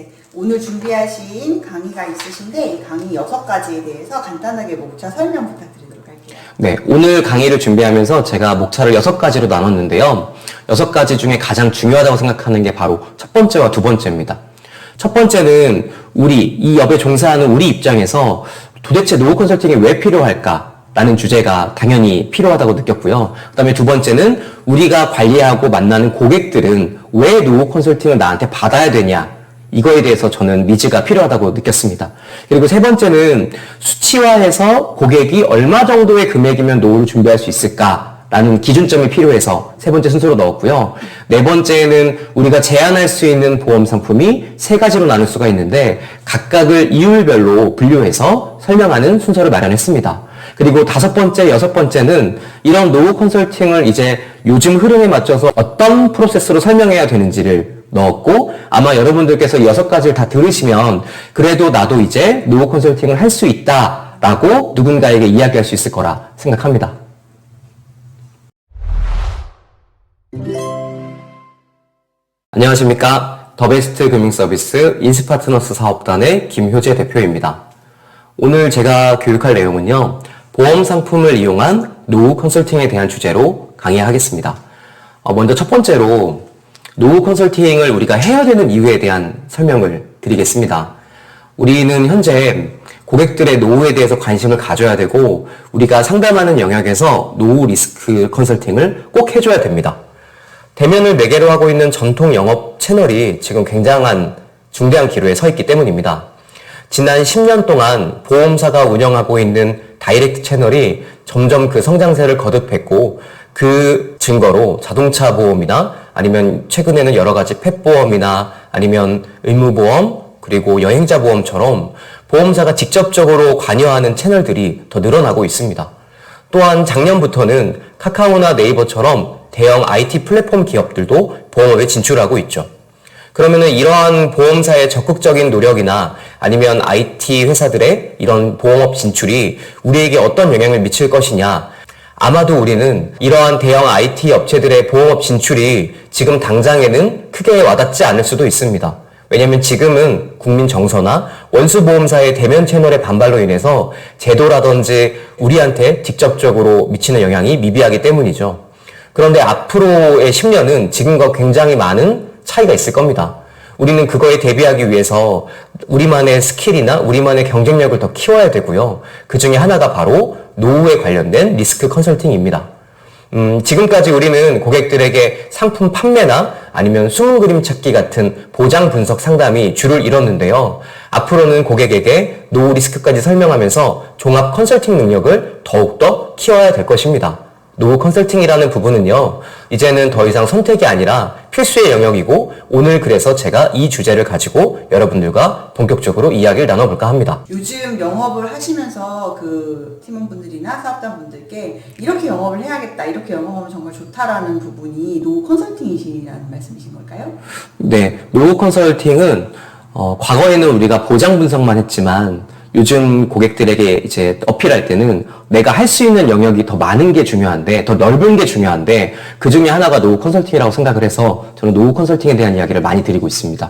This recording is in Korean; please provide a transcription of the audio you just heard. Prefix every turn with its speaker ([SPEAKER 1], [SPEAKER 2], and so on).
[SPEAKER 1] 네, 오늘 준비하신 강의가 있으신데 이 강의 여섯 가지에 대해서 간단하게 목차 설명 부탁드리도록 할게요.
[SPEAKER 2] 네, 오늘 강의를 준비하면서 제가 목차를 여섯 가지로 나눴는데요. 여섯 가지 중에 가장 중요하다고 생각하는 게 바로 첫 번째와 두 번째입니다. 첫 번째는 우리, 이 업에 종사하는 우리 입장에서 도대체 노후 컨설팅이 왜 필요할까? 라는 주제가 당연히 필요하다고 느꼈고요. 그 다음에 두 번째는 우리가 관리하고 만나는 고객들은 왜 노후 컨설팅을 나한테 받아야 되냐? 이거에 대해서 저는 니즈가 필요하다고 느꼈습니다. 그리고 세 번째는 수치화해서 고객이 얼마 정도의 금액이면 노후를 준비할 수 있을까 라는 기준점이 필요해서 세 번째 순서로 넣었고요. 네 번째는 우리가 제안할 수 있는 보험 상품이 세 가지로 나눌 수가 있는데 각각을 이율별로 분류해서 설명하는 순서를 마련했습니다. 그리고 다섯 번째, 여섯 번째는 이런 노후 컨설팅을 이제 요즘 흐름에 맞춰서 어떤 프로세스로 설명해야 되는지를 넣었고 아마 여러분들께서 이 여섯 가지를 다 들으시면 그래도 나도 이제 노후 컨설팅을 할 수 있다라고 누군가에게 이야기할 수 있을 거라 생각합니다. 안녕하십니까. 더베스트 금융 서비스 인스파트너스 사업단의 김효재 대표입니다. 오늘 제가 교육할 내용은요, 보험 상품을 이용한 노후 컨설팅에 대한 주제로 강의하겠습니다. 어, 먼저 첫 번째로 노후 컨설팅을 우리가 해야 되는 이유에 대한 설명을 드리겠습니다. 우리는 현재 고객들의 노후에 대해서 관심을 가져야 되고 우리가 상담하는 영역에서 노후 리스크 컨설팅을 꼭 해줘야 됩니다. 대면을 매개로 하고 있는 전통 영업 채널이 지금 굉장한 중대한 기로에 서 있기 때문입니다. 지난 10년 동안 보험사가 운영하고 있는 다이렉트 채널이 점점 그 성장세를 거듭했고 그 증거로 자동차 보험이나 아니면 최근에는 여러 가지 펫보험이나 아니면 의무보험 그리고 여행자 보험처럼 보험사가 직접적으로 관여하는 채널들이 더 늘어나고 있습니다. 또한 작년부터는 카카오나 네이버처럼 대형 IT 플랫폼 기업들도 보험업에 진출하고 있죠. 그러면은 이러한 보험사의 적극적인 노력이나 아니면 IT 회사들의 이런 보험업 진출이 우리에게 어떤 영향을 미칠 것이냐. 아마도 우리는 이러한 대형 IT 업체들의 보험업 진출이 지금 당장에는 크게 와닿지 않을 수도 있습니다. 왜냐하면 지금은 국민 정서나 원수보험사의 대면 채널의 반발로 인해서 제도라든지 우리한테 직접적으로 미치는 영향이 미비하기 때문이죠. 그런데 앞으로의 10년은 지금과 굉장히 많은 차이가 있을 겁니다. 우리는 그거에 대비하기 위해서 우리만의 스킬이나 우리만의 경쟁력을 더 키워야 되고요. 그 중에 하나가 바로 노후에 관련된 리스크 컨설팅입니다. 음, 지금까지 우리는 고객들에게 상품 판매나 아니면 숨은 그림 찾기 같은 보장 분석 상담이 줄을 이뤘는데요. 앞으로는 고객에게 노후 리스크까지 설명하면서 종합 컨설팅 능력을 더욱더 키워야 될 것입니다. 노후 컨설팅이라는 부분은요, 이제는 더 이상 선택이 아니라 필수의 영역이고, 오늘 그래서 제가 이 주제를 가지고 여러분들과 본격적으로 이야기를 나눠볼까 합니다.
[SPEAKER 1] 요즘 영업을 하시면서 그 팀원분들이나 사업자분들께 이렇게 영업을 해야겠다, 이렇게 영업하면 정말 좋다라는 부분이 노후 컨설팅이시라는 말씀이신 걸까요?
[SPEAKER 2] 네, 노후 컨설팅은 어, 과거에는 우리가 보장 분석만 했지만 요즘 고객들에게 이제 어필할 때는 내가 할 수 있는 영역이 더 많은 게 중요한데 더 넓은 게 중요한데 그 중에 하나가 노후 컨설팅이라고 생각을 해서 저는 노후 컨설팅에 대한 이야기를 많이 드리고 있습니다.